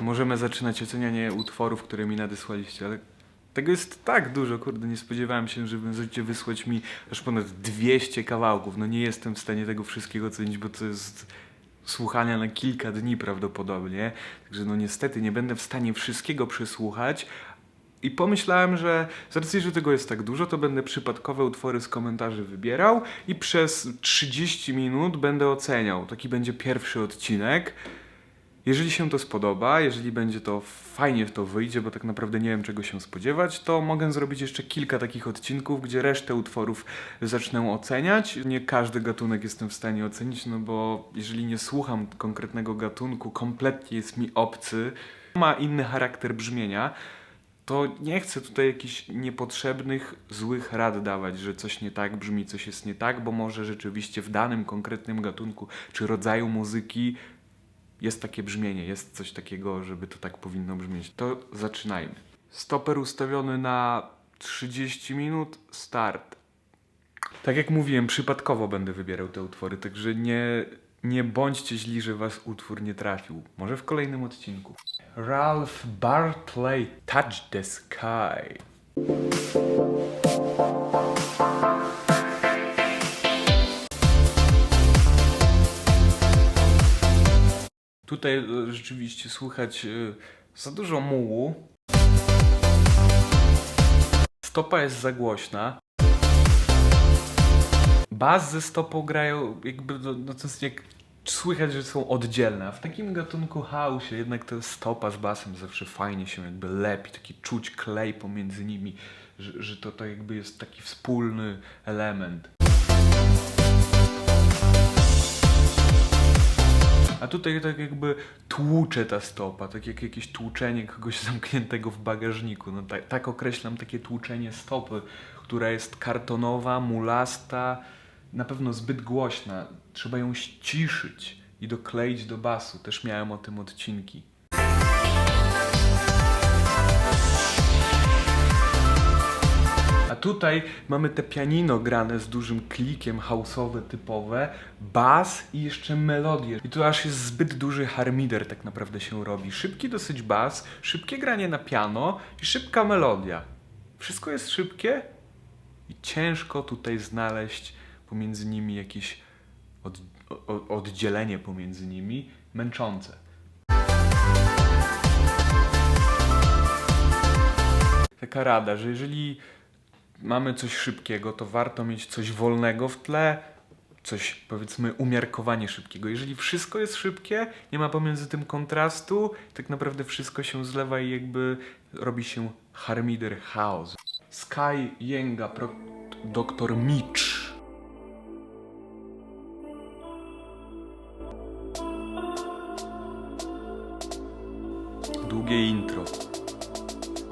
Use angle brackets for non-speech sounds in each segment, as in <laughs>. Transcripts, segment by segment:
Możemy zaczynać ocenianie utworów, które mi nadesłaliście, ale tego jest tak dużo, kurde, nie spodziewałem się, że będziecie wysłać mi aż ponad 200 kawałków. No nie jestem w stanie tego wszystkiego ocenić, bo to jest słuchania na kilka dni prawdopodobnie. Także no niestety nie będę w stanie wszystkiego przesłuchać. I pomyślałem, że z racji, że tego jest tak dużo, to będę przypadkowe utwory z komentarzy wybierał i przez 30 minut będę oceniał. Taki będzie pierwszy odcinek. Jeżeli się to spodoba, jeżeli będzie to fajnie to wyjdzie, bo tak naprawdę nie wiem czego się spodziewać, to mogę zrobić jeszcze kilka takich odcinków, gdzie resztę utworów zacznę oceniać. Nie każdy gatunek jestem w stanie ocenić, no bo jeżeli nie słucham konkretnego gatunku, kompletnie jest mi obcy, ma inny charakter brzmienia, to nie chcę tutaj jakichś niepotrzebnych, złych rad dawać, że coś nie tak brzmi, coś jest nie tak, bo może rzeczywiście w danym konkretnym gatunku czy rodzaju muzyki jest takie brzmienie, jest coś takiego, żeby to tak powinno brzmieć. To zaczynajmy. Stoper ustawiony na 30 minut, start. Tak jak mówiłem, przypadkowo będę wybierał te utwory, także nie, nie bądźcie źli, że was utwór nie trafił. Może w kolejnym odcinku. Ralph Bartley, Touch the Sky. Tutaj e, rzeczywiście słychać e, za dużo mułu. Stopa jest za głośna. Bas ze stopą grają jakby, no, no to jest jak słychać, że są oddzielne. A w takim gatunku house jednak to stopa z basem zawsze fajnie się jakby lepi, taki czuć klej pomiędzy nimi, że, że to, to jakby jest taki wspólny element. A tutaj tak jakby tłucze ta stopa, tak jak jakieś tłuczenie kogoś <laughs> zamkniętego w bagażniku. No tak, tak określam takie tłuczenie stopy, która jest kartonowa, mulasta, na pewno zbyt głośna. Trzeba ją ściszyć i dokleić do basu. Też miałem o tym odcinki. Tutaj mamy te pianino grane z dużym klikiem house'owe typowe, bas i jeszcze melodię. I tu aż jest zbyt duży harmider tak naprawdę się robi. Szybki dosyć bas, szybkie granie na piano i szybka melodia. Wszystko jest szybkie i ciężko tutaj znaleźć pomiędzy nimi jakieś od, o, oddzielenie pomiędzy nimi męczące. Taka rada, że jeżeli mamy coś szybkiego, to warto mieć coś wolnego w tle, coś powiedzmy umiarkowanie szybkiego. Jeżeli wszystko jest szybkie, nie ma pomiędzy tym kontrastu, tak naprawdę wszystko się zlewa i jakby robi się harmider house. Sky Yenga, pro, Dr. Mitch. Długie intro.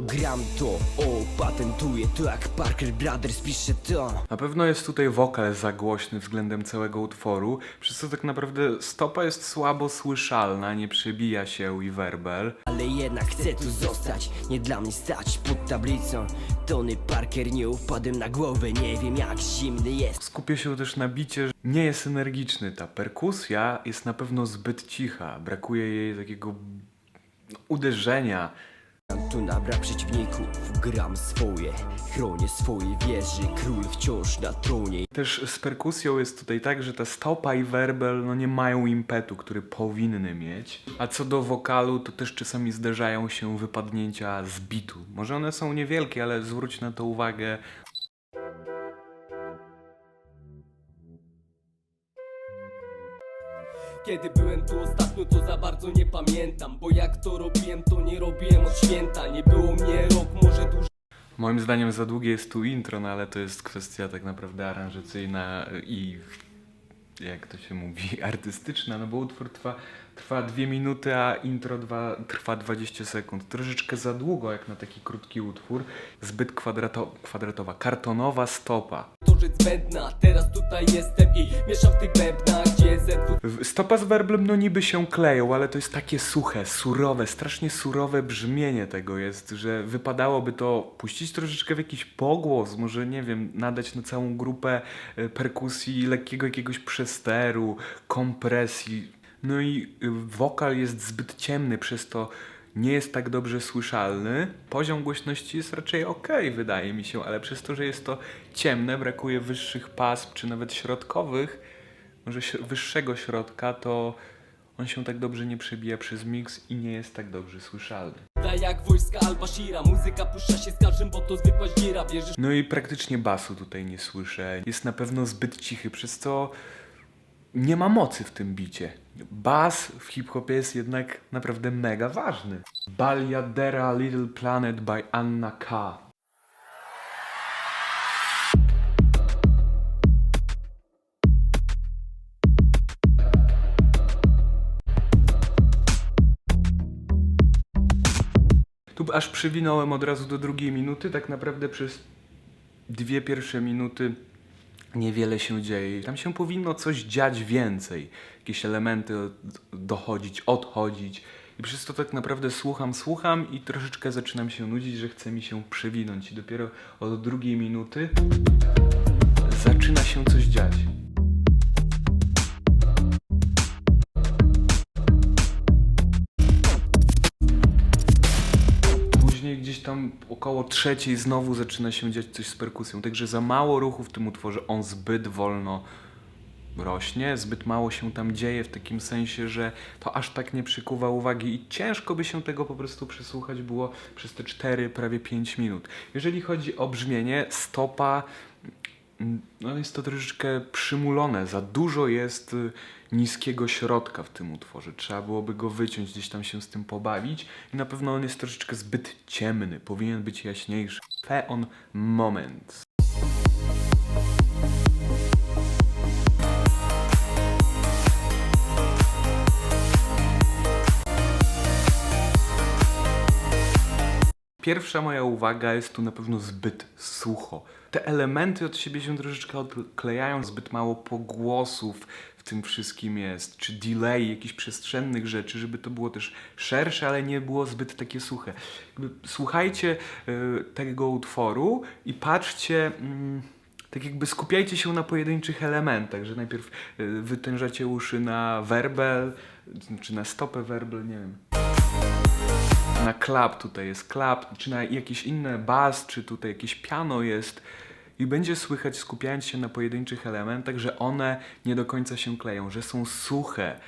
Gram to, o, patentuję to jak Parker Brothers pisze to Na pewno jest tutaj wokal za głośny względem całego utworu, przez co tak naprawdę stopa jest słabo słyszalna, nie przebija się i werbel. Ale jednak chcę tu zostać, nie dla mnie stać pod tablicą Tony Parker nie upadłem na głowę, nie wiem jak zimny jest Skupię się też na bicie, że nie jest energiczny. Ta perkusja jest na pewno zbyt cicha, brakuje jej takiego uderzenia. Tu na brak przeciwników, gram swoje Chronię swoje wieży, król wciąż na tronie Też z perkusją jest tutaj tak, że ta stopa i werbel no nie mają impetu, który powinny mieć. A co do wokalu, to też czasami zdarzają się wypadnięcia z bitu. Może one są niewielkie, ale zwróć na to uwagę. Kiedy byłem tu ostatnio to za bardzo nie pamiętam Bo jak to robiłem to nie robiłem od święta. Nie było mnie rok, może dłużej Moim zdaniem za długie jest tu intro, no ale to jest kwestia tak naprawdę aranżacyjna i jak to się mówi, <laughs> artystyczna, no bo utwór trwa, trwa 2 minuty, a intro dwa, trwa 20 sekund. Troszeczkę za długo jak na taki krótki utwór. Zbyt kwadrato, kwadratowa, kartonowa stopa. to rzecz zbędna Teraz tutaj jestem i mieszam w tych bębnach Gdzie W- Stopa z werblem no niby się kleją, ale to jest takie suche, surowe, strasznie surowe brzmienie tego jest, że wypadałoby to puścić troszeczkę w jakiś pogłos, może nie wiem, nadać na całą grupę e, perkusji lekkiego jakiegoś przesteru, kompresji. No i y, wokal jest zbyt ciemny, przez to nie jest tak dobrze słyszalny. Poziom głośności jest raczej ok, wydaje mi się, ale przez to, że jest to ciemne, brakuje wyższych pasm, czy nawet środkowych, może wyższego środka, to on się tak dobrze nie przebija przez miks i nie jest tak dobrze słyszalny. Jak wojska Muzyka puszcza się z każdym, bo to zwykła ździra Wierzysz No i praktycznie basu tutaj nie słyszę. Jest na pewno zbyt cichy, przez co nie ma mocy w tym bicie. Bas w hip-hopie jest jednak naprawdę mega ważny. Baliadera Little Planet by Anna K. Tu aż przywinąłem od razu do drugiej minuty, tak naprawdę przez dwie pierwsze minuty niewiele się dzieje. Tam się powinno coś dziać więcej. Jakieś elementy od- dochodzić, odchodzić. I przez to tak naprawdę słucham, słucham i troszeczkę zaczynam się nudzić, że chce mi się przewinąć. I dopiero od drugiej minuty zaczyna się coś dziać. Około trzeciej znowu zaczyna się dziać coś z perkusją. Także za mało ruchu w tym utworze, on zbyt wolno rośnie, zbyt mało się tam dzieje w takim sensie, że to aż tak nie przykuwa uwagi i ciężko by się tego po prostu przesłuchać było przez te 4, prawie 5 minut. Jeżeli chodzi o brzmienie, stopa no jest to troszeczkę przymulone. Za dużo jest y, niskiego środka w tym utworze. Trzeba byłoby go wyciąć, gdzieś tam się z tym pobawić. I na pewno on jest troszeczkę zbyt ciemny. Powinien być jaśniejszy. Fe on moment. Pierwsza moja uwaga jest tu na pewno zbyt sucho. Te elementy od siebie się troszeczkę odklejają, zbyt mało pogłosów w tym wszystkim jest, czy delay, jakichś przestrzennych rzeczy, żeby to było też szersze, ale nie było zbyt takie suche. Słuchajcie y, tego utworu i patrzcie. mm, tak jakby skupiajcie się na pojedynczych elementach, że najpierw y, wytężacie uszy na werbel, czy na stopę werbel, nie wiem na klap tutaj jest klap, czy na jakieś inne bas, czy tutaj jakieś piano jest i będzie słychać, skupiając się na pojedynczych elementach, że one nie do końca się kleją, że są suche.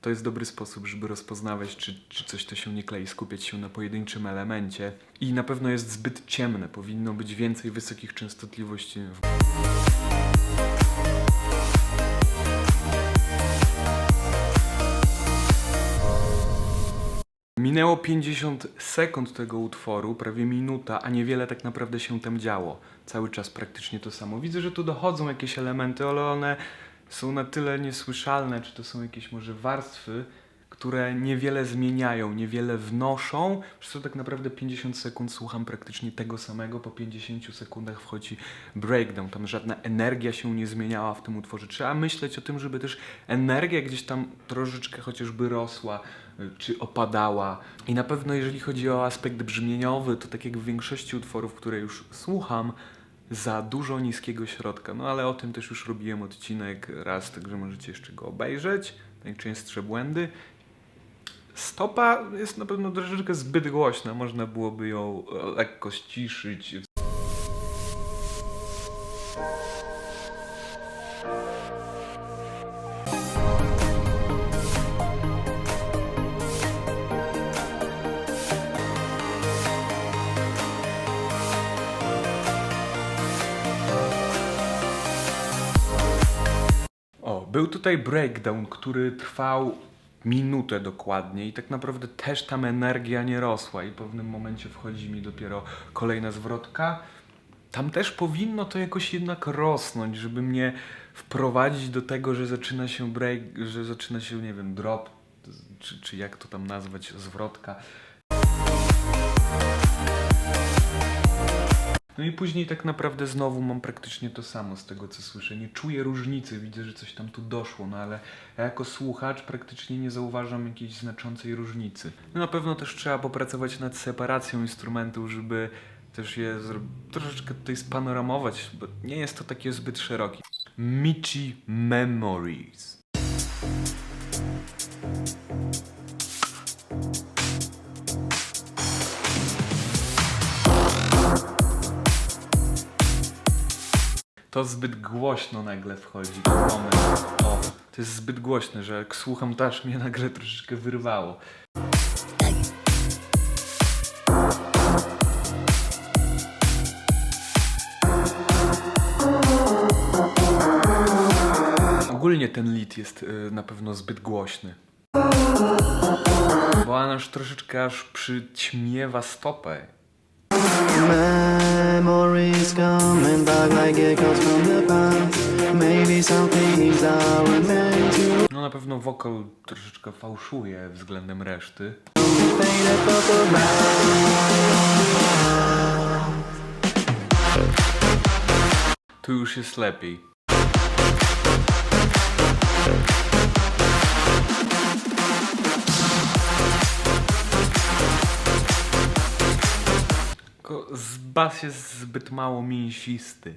To jest dobry sposób, żeby rozpoznawać, czy, czy coś to się nie klei, skupiać się na pojedynczym elemencie. I na pewno jest zbyt ciemne, powinno być więcej wysokich częstotliwości. Minęło 50 sekund tego utworu, prawie minuta, a niewiele tak naprawdę się tam działo. Cały czas praktycznie to samo. Widzę, że tu dochodzą jakieś elementy, ale one są na tyle niesłyszalne, czy to są jakieś może warstwy, które niewiele zmieniają, niewiele wnoszą. Przez to tak naprawdę 50 sekund słucham praktycznie tego samego, po 50 sekundach wchodzi breakdown. Tam żadna energia się nie zmieniała w tym utworze. Trzeba myśleć o tym, żeby też energia gdzieś tam troszeczkę chociażby rosła, y, czy opadała. I na pewno jeżeli chodzi o aspekt brzmieniowy, to tak jak w większości utworów, które już słucham, za dużo niskiego środka. No ale o tym też już robiłem odcinek raz, także możecie jeszcze go obejrzeć. Najczęstsze błędy. Stopa jest na pewno troszeczkę zbyt głośna, można byłoby ją e, lekko ściszyć. O, był tutaj breakdown, który trwał minutę dokładnie i tak naprawdę też tam energia nie rosła i w pewnym momencie wchodzi mi dopiero kolejna zwrotka. Tam też powinno to jakoś jednak rosnąć, żeby mnie wprowadzić do tego, że zaczyna się break, że zaczyna się, nie wiem, drop, czy, czy jak to tam nazwać, zwrotka. No i później tak naprawdę znowu mam praktycznie to samo z tego co słyszę. Nie czuję różnicy, widzę, że coś tam tu doszło, no ale ja jako słuchacz praktycznie nie zauważam jakiejś znaczącej różnicy. No na pewno też trzeba popracować nad separacją instrumentów, żeby też je troszeczkę tutaj spanoramować, bo nie jest to takie zbyt szerokie. Michi Memories. To zbyt głośno nagle wchodzi. Moment. O, to jest zbyt głośne, że jak słucham, to aż mnie nagle troszeczkę wyrwało. Ogólnie ten lit jest y, na pewno zbyt głośny. Bo on aż troszeczkę aż przyćmiewa stopę. Memories coming back like echoes from the past. Maybe some things are meant to No na pewno wokal troszeczkę fałszuje względem reszty. Tu już jest lepiej. Bas jest zbyt mało mięsisty.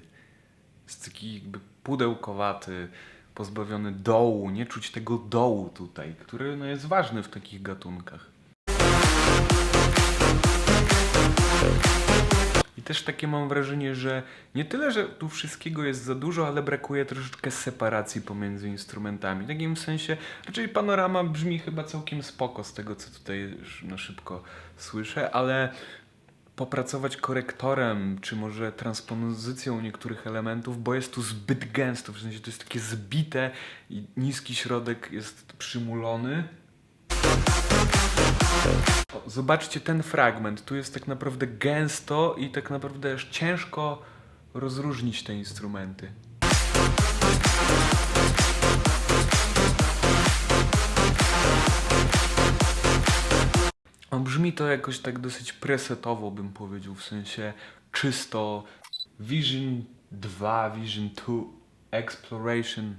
Jest taki jakby pudełkowaty, pozbawiony dołu. Nie czuć tego dołu tutaj, który no, jest ważny w takich gatunkach. I też takie mam wrażenie, że nie tyle, że tu wszystkiego jest za dużo, ale brakuje troszeczkę separacji pomiędzy instrumentami. W takim sensie, raczej panorama brzmi chyba całkiem spoko z tego, co tutaj na szybko słyszę, ale popracować korektorem, czy może transpozycją niektórych elementów, bo jest tu zbyt gęsto, w sensie to jest takie zbite i niski środek jest przymulony. O, Zobaczcie ten fragment. Tu jest tak naprawdę gęsto i tak naprawdę aż ciężko rozróżnić te instrumenty. Brzmi to jakoś tak dosyć presetowo, bym powiedział, w sensie czysto Vision 2, Vision 2, Exploration.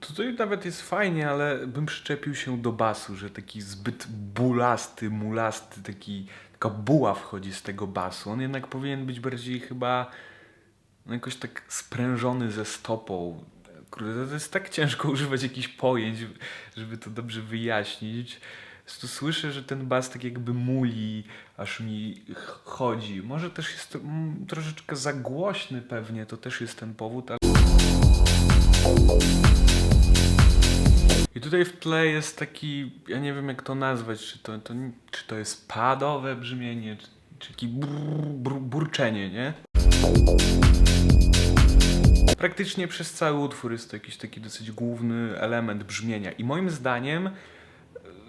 Tutaj nawet jest fajnie, ale bym przyczepił się do basu, że taki zbyt bulasty, mulasty, taki, taka buła wchodzi z tego basu. On jednak powinien być bardziej chyba no jakoś tak sprężony ze stopą. Kurde, to jest tak ciężko używać jakichś pojęć, żeby to dobrze wyjaśnić. Prostu słyszę, że ten bas tak jakby muli, aż mi ch- chodzi. Może też jest mm, troszeczkę za głośny pewnie, to też jest ten powód, ale... I tutaj w tle jest taki, ja nie wiem jak to nazwać, czy to, to, czy to jest padowe brzmienie, czy, czy taki brr, brr, burczenie, nie? Praktycznie przez cały utwór jest to jakiś taki dosyć główny element brzmienia. I moim zdaniem e,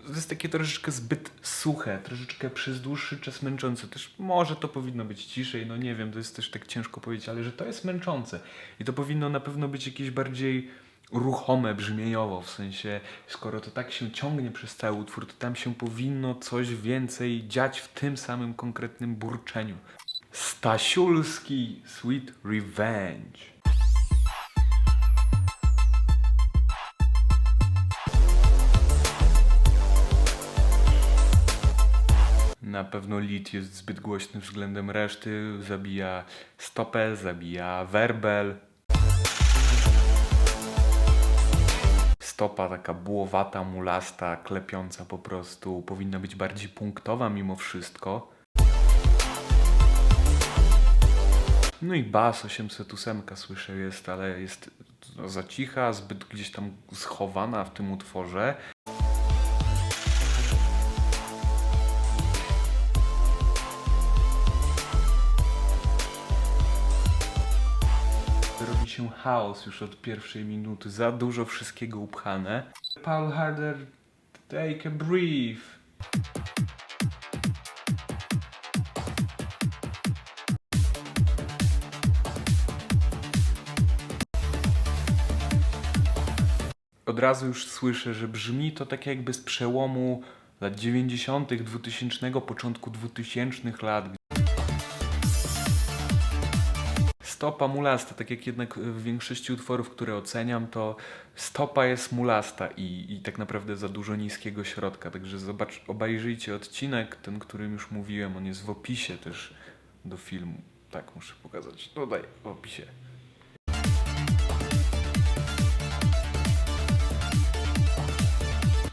to jest takie troszeczkę zbyt suche, troszeczkę przez dłuższy czas męczące. Też może to powinno być ciszej, no nie wiem, to jest też tak ciężko powiedzieć, ale że to jest męczące. I to powinno na pewno być jakieś bardziej ruchome brzmieniowo, w sensie skoro to tak się ciągnie przez cały utwór, to tam się powinno coś więcej dziać w tym samym konkretnym burczeniu. Stasiulski Sweet Revenge. Na pewno lead jest zbyt głośny względem reszty, zabija stopę, zabija werbel. Stopa taka bułowata, mulasta, klepiąca po prostu, powinna być bardziej punktowa mimo wszystko. No i bas 808 słyszę jest, ale jest no, za cicha, zbyt gdzieś tam schowana w tym utworze. Chaos już od pierwszej minuty, za dużo wszystkiego upchane. Paul Harder, take a breath. Od razu już słyszę, że brzmi to tak jakby z przełomu lat 90., 2000, początku 2000 lat, Stopa mulasta, tak jak jednak w większości utworów, które oceniam, to stopa jest mulasta i, i tak naprawdę za dużo niskiego środka. Także zobacz, obejrzyjcie odcinek, ten, którym już mówiłem, on jest w opisie też do filmu. Tak, muszę pokazać. Tutaj w opisie.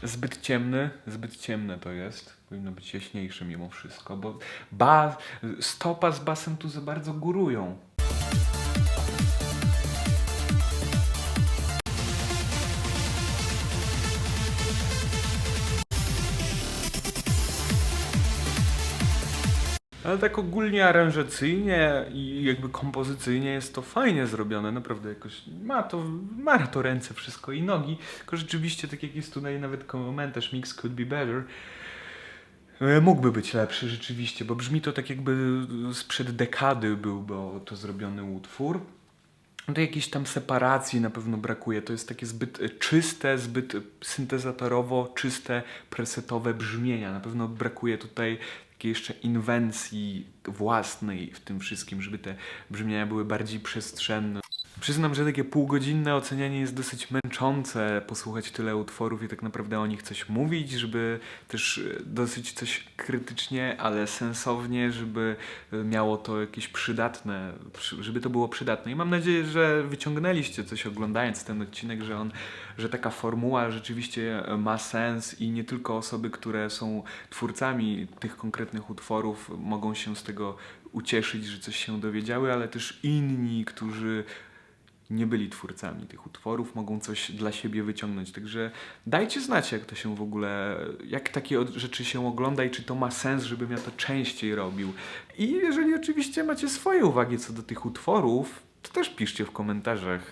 Zbyt ciemny, zbyt ciemne to jest. Powinno być jaśniejsze mimo wszystko, bo ba, stopa z basem tu za bardzo górują. Ale tak ogólnie aranżacyjnie i jakby kompozycyjnie jest to fajnie zrobione, naprawdę jakoś ma to, ma to ręce wszystko i nogi, tylko rzeczywiście tak jak jest tutaj nawet komentarz mix could be better, mógłby być lepszy rzeczywiście, bo brzmi to tak jakby sprzed dekady był bo to zrobiony utwór. No to jakiejś tam separacji na pewno brakuje. To jest takie zbyt e, czyste, zbyt e, syntezatorowo czyste, presetowe brzmienia. Na pewno brakuje tutaj takiej jeszcze inwencji własnej w tym wszystkim, żeby te brzmienia były bardziej przestrzenne. Przyznam, że takie półgodzinne ocenianie jest dosyć męczące, posłuchać tyle utworów i tak naprawdę o nich coś mówić, żeby też e, dosyć coś krytycznie, ale sensownie, żeby e, miało to jakieś przydatne, przy- żeby to było przydatne. I mam nadzieję, że wyciągnęliście coś oglądając ten odcinek, że on, że taka formuła rzeczywiście e, ma sens i nie tylko osoby, które są twórcami tych konkretnych utworów mogą się z tego ucieszyć, że coś się dowiedziały, ale też inni, którzy nie byli twórcami tych utworów, mogą coś dla siebie wyciągnąć. Także dajcie znać, jak to się w ogóle, jak takie rzeczy się ogląda i czy to ma sens, żebym ja to częściej robił. I jeżeli oczywiście macie swoje uwagi co do tych utworów, to też piszcie w komentarzach.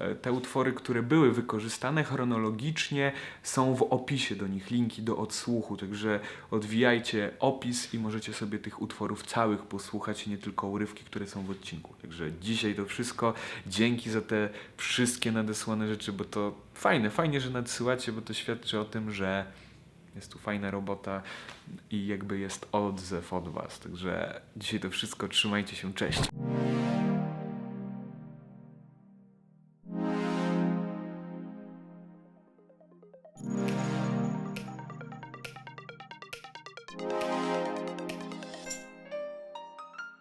Y, Te utwory, które były wykorzystane chronologicznie, są w opisie do nich linki do odsłuchu, także odwijajcie opis i możecie sobie tych utworów całych posłuchać, nie tylko urywki, które są w odcinku. Także dzisiaj to wszystko. Dzięki za te wszystkie nadesłane rzeczy, bo to fajne, fajnie, że nadsyłacie, bo to świadczy o tym, że jest tu fajna robota i jakby jest odzew od Was. Także dzisiaj to wszystko. Trzymajcie się, cześć.